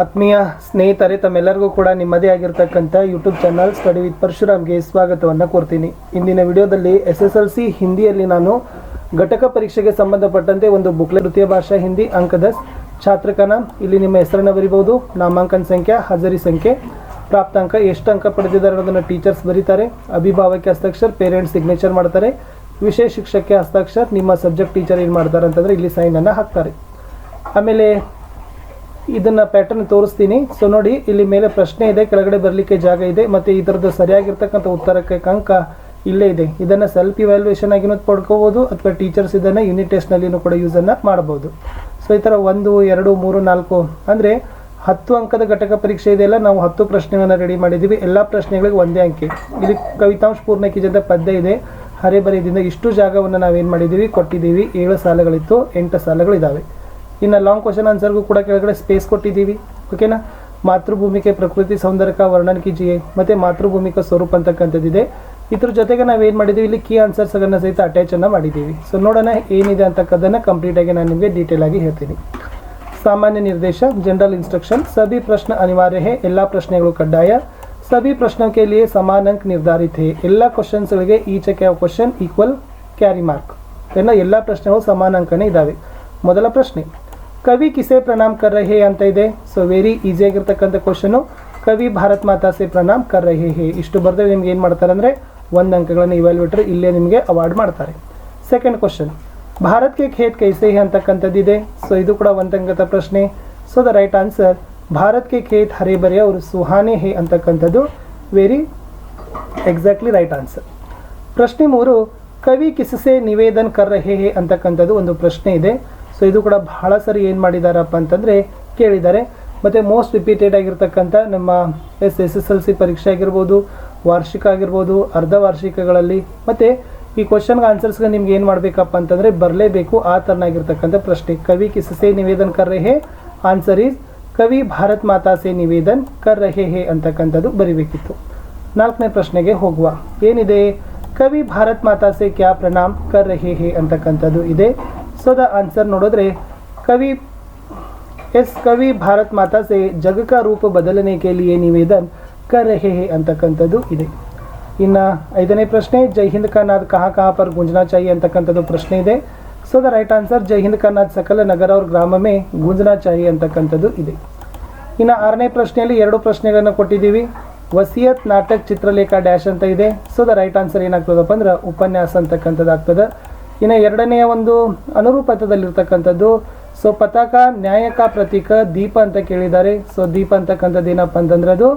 ಆತ್ಮೀಯ ಸ್ನೇಹಿತರೆ, ತಮ್ಮೆಲ್ಲರಿಗೂ ಕೂಡ ನಿಮ್ಮದೇ ಆಗಿರ್ತಕ್ಕಂಥ ಯೂಟ್ಯೂಬ್ ಚಾನಲ್ ಸ್ಟಡಿ ವಿತ್ ಪರಶುರಾಮ್ಗೆ ಸ್ವಾಗತವನ್ನು ಕೋರ್ತೀನಿ. ಇಂದಿನ ವಿಡಿಯೋದಲ್ಲಿ ಎಸ್ ಎಸ್ ಎಲ್ ಸಿ ಹಿಂದಿಯಲ್ಲಿ ನಾನು ಘಟಕ ಪರೀಕ್ಷೆಗೆ ಸಂಬಂಧಪಟ್ಟಂತೆ ಒಂದು ಬುಕ್ಲೆ ತೃತೀಯ ಭಾಷಾ ಹಿಂದಿ ಅಂಕದ ಛಾತ್ರಕನ ಇಲ್ಲಿ ನಿಮ್ಮ ಹೆಸರನ್ನು ಬರೀಬಹುದು, ನಾಮಾಂಕನ ಸಂಖ್ಯೆ, ಹಾಜರಿ ಸಂಖ್ಯೆ, ಪ್ರಾಪ್ತಾಂಕ, ಎಷ್ಟು ಅಂಕ ಪಡೆದಿದ್ದಾರೆ ಅನ್ನೋದನ್ನು ಟೀಚರ್ಸ್ ಬರೀತಾರೆ. ಅಭಿಭಾವಕ್ಕೆ ಹಸ್ತಾಕ್ಷರ ಪೇರೆಂಟ್ಸ್ ಸಿಗ್ನೇಚರ್ ಮಾಡ್ತಾರೆ. ವಿಷಯ ಶಿಕ್ಷಕಕ್ಕೆ ಹಸ್ತಾಕ್ಷರ, ನಿಮ್ಮ ಸಬ್ಜೆಕ್ಟ್ ಟೀಚರ್ ಏನು ಮಾಡ್ತಾರೆ ಅಂತಂದರೆ ಇಲ್ಲಿ ಸೈನನ್ನು ಹಾಕ್ತಾರೆ. ಆಮೇಲೆ ಇದನ್ನ ಪ್ಯಾಟರ್ನ್ ತೋರಿಸ್ತೀನಿ. ಸೊ ನೋಡಿ, ಇಲ್ಲಿ ಮೇಲೆ ಪ್ರಶ್ನೆ ಇದೆ, ಕೆಳಗಡೆ ಬರಲಿಕ್ಕೆ ಜಾಗ ಇದೆ, ಮತ್ತೆ ಇದರದ್ದು ಸರಿಯಾಗಿರ್ತಕ್ಕಂಥ ಉತ್ತರಕ್ಕೆ ಕಂಕ ಇಲ್ಲೇ ಇದೆ. ಇದನ್ನ ಸೆಲ್ಫ್ ಇವ್ಯಾಲ್ಯೂಯೇಷನ್ ಆಗಿನೂ ಪಡ್ಕೋಬಹುದು ಅಥವಾ ಟೀಚರ್ಸ್ ಇದನ್ನ ಯೂನಿಟ್ ಟೆಸ್ಟ್ನಲ್ಲಿನೂ ಕೂಡ ಯೂಸನ್ನು ಮಾಡಬಹುದು ಸೊ ಈ ಥರ ಒಂದು, ಎರಡು, ಮೂರು, ನಾಲ್ಕು, ಅಂದರೆ ಹತ್ತು ಅಂಕದ ಘಟಕ ಪರೀಕ್ಷೆ ಇದೆಯಲ್ಲ ನಾವು ಹತ್ತು ಪ್ರಶ್ನೆಗಳನ್ನು ರೆಡಿ ಮಾಡಿದ್ದೀವಿ. ಎಲ್ಲ ಪ್ರಶ್ನೆಗಳಿಗೆ ಒಂದೇ ಅಂಕೆ. ಇಲ್ಲಿ ಕವಿತಾಂಶ ಪೂರ್ಣಕಿಜದ ಪದ್ಯ ಇದೆ. ಹರೆ ಬರೆಯದಿಂದ ಇಷ್ಟು ಜಾಗವನ್ನು ನಾವೇನು ಮಾಡಿದ್ದೀವಿ? ಕೊಟ್ಟಿದ್ದೀವಿ. ಏಳು ಸಾಲಗಳಿತ್ತು, ಎಂಟು ಸಾಲುಗಳಿದ್ದಾವೆ ಇನ್ನು ಲಾಂಗ್ ಕ್ವಶನ್ ಆನ್ಸರ್ಗೂ ಕೂಡ ಕೆಳಗಡೆ ಸ್ಪೇಸ್ ಕೊಟ್ಟಿದ್ದೀವಿ. ಓಕೆನಾ ಮಾತೃಭೂಮಿಕೆ, ಪ್ರಕೃತಿ ಸೌಂದರ್ಯಕ ವರ್ಣನಕಿ ಜಿ ಮತ್ತು ಮಾತೃಭೂಮಿಕ ಸ್ವರೂಪ ಅಂತಕ್ಕಂಥದ್ದಿದೆ ಇದ್ರ ಜೊತೆಗೆ ನಾವು ನಾವೇನು ಮಾಡಿದ್ದೀವಿ? ಇಲ್ಲಿ ಕೀ ಆನ್ಸರ್ಸನ್ನು ಸಹಿತ ಅಟ್ಯಾಚನ್ನು ಮಾಡಿದ್ದೀವಿ. ಸೊ ನೋಡೋಣ ಏನಿದೆ ಅಂತಕ್ಕದ್ದನ್ನು ಕಂಪ್ಲೀಟಾಗಿ ನಾನು ನಿಮಗೆ ಡೀಟೇಲ್ ಆಗಿ ಹೇಳ್ತೀನಿ. ಸಾಮಾನ್ಯ ನಿರ್ದೇಶ ಜನರಲ್ ಇನ್ಸ್ಟ್ರಕ್ಷನ್ ಸಭಿ ಪ್ರಶ್ನೆ ಅನಿವಾರ್ಯ ಹೇ ಎಲ್ಲ ಪ್ರಶ್ನೆಗಳು ಕಡ್ಡಾಯ. ಸಭಿ ಪ್ರಶ್ನಕ್ಕೆ ಲಿಯೇ ಸಮಾನ ಅಂಕ ನಿರ್ಧಾರಿತ ಹೇ. ಎಲ್ಲ ಕ್ವಶನ್ಸ್ಗಳಿಗೆ ಯಾವ ಕ್ವಶನ್ ಈಕ್ವಲ್ ಕ್ಯಾರಿ ಮಾರ್ಕ್ ಎಲ್ಲ ಪ್ರಶ್ನೆಗಳು ಸಮಾನ ಅಂಕನೇ ಇದ್ದಾವೆ ಮೊದಲ ಪ್ರಶ್ನೆ ಕವಿ ಕಿಸೆ ಪ್ರಣಾಮ್ ಕರ್ ರಹೆ ಅಂತ ಇದೆ. ಸೊ ವೆರಿ ಈಸಿ ಆಗಿರ್ತಕ್ಕಂಥ ಕ್ವಶನು ಕವಿ ಭಾರತ್ ಮಾತಾ ಸೇ ಪ್ರಣಾಮ್ ಕರ್ ರಹೆ ಹೇ. ಇಷ್ಟು ಬರೆದ್ರೆ ನಿಮ್ಗೆ ಏನು ಮಾಡ್ತಾರೆ ಅಂದರೆ ಒಂದು ಅಂಕಗಳನ್ನು ಇವ್ಯಾಲ್ಯೂಟರ್ ಇಲ್ಲೇ ನಿಮಗೆ ಅವಾರ್ಡ್ ಮಾಡ್ತಾರೆ. ಸೆಕೆಂಡ್ ಕ್ವಶನ್ ಭಾರತ್ ಕೆ ಖೇತ್ ಕೈಸೆ ಹೇ ಅಂತಕ್ಕಂಥದ್ದಿದೆ ಸೊ ಇದು ಕೂಡ ಒಂದು ಅಂಕದ ಪ್ರಶ್ನೆ. So the right answer Bharat K ಖೇತ್ ಹರೇ ಬರೆ ಅವರು ಸುಹಾನೆ ಹೇ ಅಂತಕ್ಕಂಥದ್ದು ವೆರಿ ಎಕ್ಸಾಕ್ಟ್ಲಿ ರೈಟ್ ಆನ್ಸರ್ ಪ್ರಶ್ನೆ ಮೂರು. ಕವಿ ಕಿಸಸೆ ನಿವೇದನ್ ಕರ್ ರಹೆ ಹೇ ಅಂತಕ್ಕಂಥದ್ದು ಒಂದು ಪ್ರಶ್ನೆ ಇದೆ. ಸೊ ಇದು ಕೂಡ ಬಹಳ ಸರಿ ಏನು ಮಾಡಿದಾರಪ್ಪ ಅಂತಂದರೆ ಕೇಳಿದ್ದಾರೆ. ಮತ್ತು ಮೋಸ್ಟ್ ರಿಪೀಟೆಡ್ ಆಗಿರ್ತಕ್ಕಂಥ ನಮ್ಮ S S S L C ಪರೀಕ್ಷೆ ಆಗಿರ್ಬೋದು, ವಾರ್ಷಿಕ ಆಗಿರ್ಬೋದು, ಅರ್ಧ ವಾರ್ಷಿಕಗಳಲ್ಲಿ. ಮತ್ತು ಈ ಕ್ವಶನ್ಗೆ ಆನ್ಸರ್ಸ್ಗೆ ನಿಮ್ಗೆ ಏನು ಮಾಡಬೇಕಪ್ಪ ಅಂತಂದರೆ ಬರಲೇಬೇಕು. ಆ ಥರನಾಗಿರ್ತಕ್ಕಂಥ ಪ್ರಶ್ನೆ. ಕವಿ ಕಿಸಸೆ ನಿವೇದನ್ ಕರ್ ರಹೆ ಆನ್ಸರ್ ಈಸ್ ಕವಿ ಭಾರತ್ ಮಾತಾ ಸೇ ನಿವೇದನ್ ಕರ್ ರಹೆ ಹೇ ಅಂತಕ್ಕಂಥದ್ದು ಬರಿಬೇಕಿತ್ತು. ನಾಲ್ಕನೇ ಪ್ರಶ್ನೆಗೆ ಹೋಗುವ. ಏನಿದೆ? ಕವಿ ಭಾರತ್ ಮಾತಾ ಸೇ ಕ್ಯಾ ಪ್ರಣಾಮ್ ಕರ್ ರಹೆ ಹೇ ಅಂತಕ್ಕಂಥದ್ದು ಇದೆ. ಸೊ ದ ಆನ್ಸರ್ ನೋಡಿದ್ರೆ ಕವಿ ಎಸ್ ಕವಿ ಭಾರತ್ ಮಾತಾ ಸೆ ಜಗಕ ರೂಪ ಬದಲನೆ ಕೇಳಿ ನಿವೇದನ್ ಕರ್ ಹೇ ಅಂತಕ್ಕಂಥದ್ದು ಇದೆ. ಇನ್ನು ಐದನೇ ಪ್ರಶ್ನೆ, ಜೈ ಹಿಂದ್ ಕಾ ನಾದ್ ಕಹಾ ಕಹಾ ಪರ್ ಗುಂಜನಾ ಚಾಯಿ ಅಂತಕ್ಕಂಥದ್ದು ಪ್ರಶ್ನೆ ಇದೆ. ಸೊ ದ ರೈಟ್ ಆನ್ಸರ್ ಜೈ ಹಿಂದ್ ಕಾ ಸಕಲ ನಗರ ಅವ್ರ ಗ್ರಾಮಮೆ ಗುಂಜನಾ ಚಾಯಿ ಅಂತಕ್ಕಂಥದ್ದು ಇದೆ. ಇನ್ನು ಆರನೇ ಪ್ರಶ್ನೆಯಲ್ಲಿ ಎರಡು ಪ್ರಶ್ನೆಗಳನ್ನು ಕೊಟ್ಟಿದ್ದೀವಿ. ವಸಿಯತ್ ನಾಟಕ್ ಚಿತ್ರಲೇಖ ಡ್ಯಾಶ್ ಅಂತ ಇದೆ. ಸೊ ದ ರೈಟ್ ಆನ್ಸರ್ ಏನಾಗ್ತದಪ್ಪ ಅಂದ್ರೆ ಉಪನ್ಯಾಸ ಅಂತಕ್ಕಂಥದ್ದು ಆಗ್ತದೆ ಇನ್ನು ಎರಡನೆಯ ಒಂದು ಅನುರೂಪತದಲ್ಲಿರ್ತಕ್ಕಂಥದ್ದು ಸೊ ಪತಾಕ ನ್ಯಾಯಕ ಪ್ರತೀಕ ದೀಪ ಅಂತ ಕೇಳಿದ್ದಾರೆ. ಸೊ ದೀಪ ಅಂತಕ್ಕಂಥದ್ದು ಏನಪ್ಪ ಅಂತಂದ್ರೆ ಅದು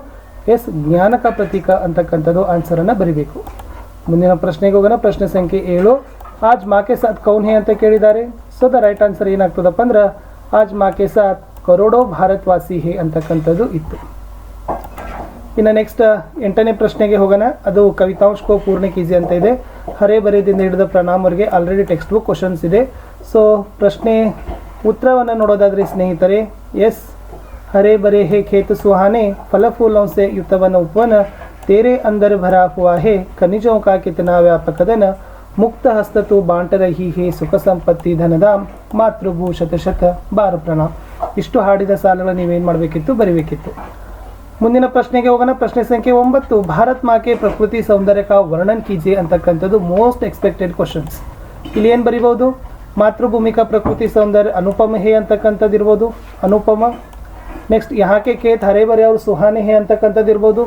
ಎಸ್ ಜ್ಞಾನಕ ಪ್ರತೀಕ ಅಂತಕ್ಕಂಥದ್ದು ಆನ್ಸರನ್ನು ಬರಿಬೇಕು. ಮುಂದಿನ ಪ್ರಶ್ನೆಗೆ ಹೋಗೋಣ. ಪ್ರಶ್ನೆ ಸಂಖ್ಯೆ ಏಳು. ಆಜ್ ಮಾಕೆ ಸಾತ್ ಕೌನ್ ಹೇ ಅಂತ ಕೇಳಿದ್ದಾರೆ. ಸೊ ದ ರೈಟ್ ಆನ್ಸರ್ ಏನಾಗ್ತದಪ್ಪ ಅಂದ್ರೆ, ಆಜ್ ಮಾಕೆ ಸಾತ್ ಕರೋಡೋ ಭಾರತ್ವಾಸಿ ಹೇ ಅಂತಕ್ಕಂಥದ್ದು ಇತ್ತು. ಇನ್ನು ನೆಕ್ಸ್ಟ್ ಎಂಟನೇ ಪ್ರಶ್ನೆಗೆ ಹೋಗೋಣ. ಅದು ಕವಿತಾಂಶಕೋ ಪೂರ್ಣ ಕೀಜಿ ಅಂತ ಇದೆ. ಹರೇ ಬರೆಯದಿಂದ ಹಿಡಿದ ಪ್ರಣಾಮರಿಗೆ ಆಲ್ರೆಡಿ ಟೆಕ್ಸ್ಟ್ ಬುಕ್ ಕ್ವಶನ್ಸ್ ಇದೆ. ಸೊ ಪ್ರಶ್ನೆ, ಉತ್ತರವನ್ನು ನೋಡೋದಾದ್ರೆ ಸ್ನೇಹಿತರೆ ಎಸ್ ಹರೇ ಬರೆ ಹೇ ಖೇತು ಸುಹಾನೆ ಫಲಫೂಲಂಸೆ ಯುತವನ ಉಪ್ಪನ ತೇರೆ ಅಂದರ ಭರಾ ಹೇ, ಖನಿಜೌ ಕಾ ವ್ಯಾಪಕದನ, ಮುಕ್ತ ಹಸ್ತತು ಬಾಂಟರ ಹಿ ಹೇ ಸುಖ ಸಂಪತ್ತಿ ಧನದ ಮಾತೃಭೂ ಶತಶತ ಬಾರ ಪ್ರಣಾಮ್. ಇಷ್ಟು ಹಾಡಿದ ಸಾಲಗಳನ್ನು ನೀವೇನು ಮಾಡಬೇಕಿತ್ತು? ಬರೀಬೇಕಿತ್ತು. ಮುಂದಿನ ಪ್ರಶ್ನೆಗೆ ಹೋಗೋಣ. ಪ್ರಶ್ನೆ ಸಂಖ್ಯೆ ಒಂಬತ್ತು. ಭಾರತ್ ಮಾಕೆ ಪ್ರಕೃತಿ ಸೌಂದರ್ಯಕ ವರ್ಣನ್ ಕೀಜೆ ಅಂತಕ್ಕಂಥದ್ದು ಮೋಸ್ಟ್ ಎಕ್ಸ್ಪೆಕ್ಟೆಡ್ ಕ್ವಶನ್ಸ್ ಇಲ್ಲಿ ಏನು ಬರಿಬೋದು ಮಾತೃಭೂಮಿಕ ಪ್ರಕೃತಿ ಸೌಂದರ್ಯ ಅನುಪಮ ಹೇ ಅಂತಕ್ಕಂಥದ್ದು ಇರ್ಬೋದು. ಅನುಪಮ. ನೆಕ್ಸ್ಟ್ ಯಾಕೆ ಖೇತ್ ಹರೆ ಬರೆ ಅವರು ಸುಹಾನೆ ಹೇ ಅಂತಕ್ಕಂಥದ್ದು ಇರ್ಬೋದು.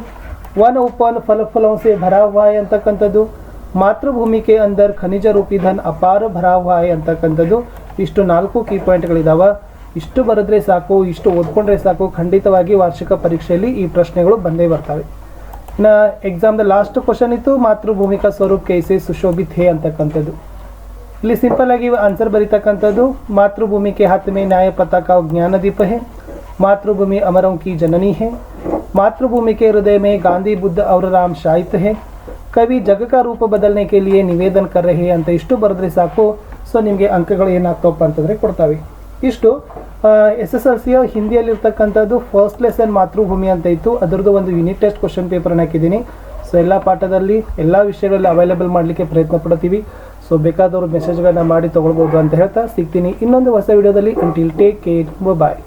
ವನ ಉಪನ್ ಫಲ ಫಲಂಸೆ ಭರಾವಾಯ್ ಅಂತಕ್ಕಂಥದ್ದು. ಮಾತೃಭೂಮಿಕೆ ಅಂದರ್ ಖನಿಜ ರೂಪಿ ಧನ್ ಅಪಾರ ಭರಾವಾಯ್ ಅಂತಕ್ಕಂಥದ್ದು. ಇಷ್ಟು ನಾಲ್ಕು ಕೀ ಪಾಯಿಂಟ್ಗಳಿದಾವೆ ಇಷ್ಟು ಬರೆದ್ರೆ ಸಾಕು, ಇಷ್ಟು ಓದ್ಕೊಂಡ್ರೆ ಸಾಕು, ಖಂಡಿತವಾಗಿ ವಾರ್ಷಿಕ ಪರೀಕ್ಷೆಯಲ್ಲಿ ಈ ಪ್ರಶ್ನೆಗಳು ಬಂದೇ ಬರ್ತವೆ. ಇನ್ನು ಎಕ್ಸಾಮ್ದ ಲಾಸ್ಟ್ ಕ್ವಶನ್ ಇತ್ತು, ಮಾತೃಭೂಮಿಕ ಸ್ವರೂಪ್ ಕೇಸೆ ಸುಶೋಭಿತ್ ಹೇ ಅಂತಕ್ಕಂಥದ್ದು. ಇಲ್ಲಿ ಸಿಂಪಲ್ ಆಗಿ ಆನ್ಸರ್ ಬರೀತಕ್ಕಂಥದ್ದು ಮಾತೃಭೂಮಿಕೆ ಹಾತ್ಮೆ ನ್ಯಾಯ ಪತಾಕ ಜ್ಞಾನದೀಪ ಹೇ, ಮಾತೃಭೂಮಿ ಅಮರಂಕಿ ಜನನಿ ಹೇ ಮಾತೃಭೂಮಿಕೆ ಹೃದಯ ಮೇ ಗಾಂಧಿ ಬುದ್ಧ ಅವರ ರಾಮ್ ಶಾಯಿತ್ ಹೇ, ಕವಿ ಜಗಕ ರೂಪ ಬದಲನೆ ಕೇಳಿಯೇ ನಿವೇದನ್ ಕರ್ರೆ ಹೇ ಅಂತ ಇಷ್ಟು ಬರೆದ್ರೆ ಸಾಕು, ಸೊ ನಿಮಗೆ ಅಂಕಗಳು ಏನಾಗ್ತವಪ್ಪ ಅಂತಂದರೆ ಕೊಡ್ತಾವೆ. ಇಷ್ಟು ಎಸ್ ಎಸ್ ಎಲ್ ಸಿಯ ಹಿಂದಿಯಲ್ಲಿರ್ತಕ್ಕಂಥದ್ದು ಫಸ್ಟ್ ಲೆಸನ್ ಮಾತೃಭೂಮಿ ಅಂತ ಇತ್ತು. ಅದರದ್ದು ಒಂದು ಯೂನಿಟ್ ಟೆಸ್ಟ್ ಕ್ವಶನ್ ಪೇಪರ್ನ ಹಾಕಿದ್ದೀನಿ. ಸೊ ಎಲ್ಲ ಪಾಠದಲ್ಲಿ ಎಲ್ಲ ವಿಷಯಗಳಲ್ಲಿ ಅವೈಲೇಬಲ್ ಮಾಡಲಿಕ್ಕೆ ಪ್ರಯತ್ನ ಪಡ್ತೀವಿ. ಸೊ ಬೇಕಾದವರು ಮೆಸೇಜ್ಗಳನ್ನ ಮಾಡಿ ತೊಗೊಳ್ಬೋದು ಅಂತ ಹೇಳ್ತಾ ಸಿಗ್ತೀನಿ. ಇನ್ನೊಂದು ಹೊಸ ವಿಡಿಯೋದಲ್ಲಿ ಅಂಟಿಲ್ ಟೇಕ್ ಕೇರ್ ಬಾಯ್